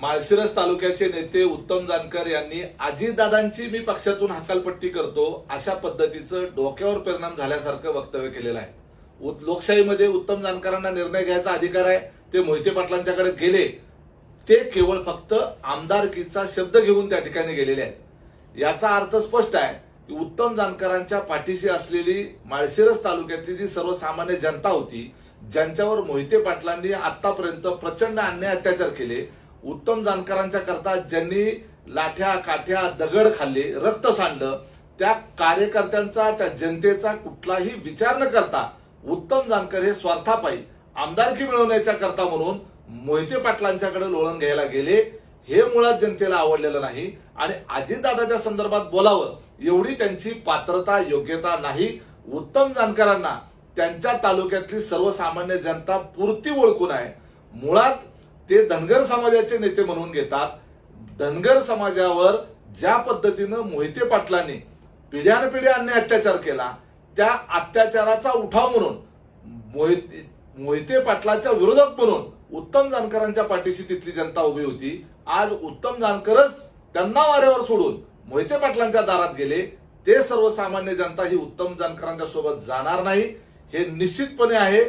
माळशिरस तालुक्याचे नेते उत्तम जानकर यांनी आजीदादांची मी पक्षातून हकालपट्टी करतो अशा पद्धतीचं डोक्यावर परिणाम झाल्यासारखं वक्तव्य केलेलं आहे. उ- लोकशाहीमध्ये उत्तम जानकरांना निर्णय घ्यायचा अधिकार आहे ते मोहिते पाटलांच्याकडे गेले. ते केवळ फक्त आमदारकीचा शब्द घेऊन त्या ठिकाणी गेलेले आहेत. याचा अर्थ स्पष्ट आहे की उत्तम जानकरांच्या पाठीशी असलेली माळशिरस तालुक्यातली जी सर्वसामान्य जनता होती ज्यांच्यावर मोहिते पाटलांनी आतापर्यंत प्रचंड अन्याय अत्याचार केले उत्तम जानकरांच्या करता ज्यांनी लाठ्या काठ्या दगड खाल्ले रक्त सांडलं त्या कार्यकर्त्यांचा त्या जनतेचा कुठलाही विचार न करता उत्तम जानकर हे स्वार्थापायी आमदारकी मिळवण्याच्या करता म्हणून मोहिते पाटलांच्याकडे लोळण घ्यायला गेले. हे मुळात जनतेला आवडलेलं नाही. आणि अजितदादाच्या संदर्भात बोलावं एवढी त्यांची पात्रता योग्यता नाही. उत्तम जानकरांना त्यांच्या तालुक्यातली सर्वसामान्य जनता पुरती ओळखून आहे. मुळात ते धनगर समाजाचे नेते म्हणून घेतात. धनगर समाजावर ज्या पद्धतीनं मोहिते पाटलांनी पिढ्यानपिढ्या अन्याय अत्याचार केला त्या अत्याचाराचा उठाव म्हणून मोहिते मोहिते पाटलाच्या विरोधक म्हणून उत्तम जानकरांच्या पाठीशी तिथली जनता उभी होती. आज उत्तम जानकरच त्यांना वाऱ्यावर सोडून मोहिते पाटलांच्या दारात गेले. ते सर्वसामान्य जनता ही उत्तम जानकरांच्या सोबत जाणार नाही. हे निश्चितपणे आहे.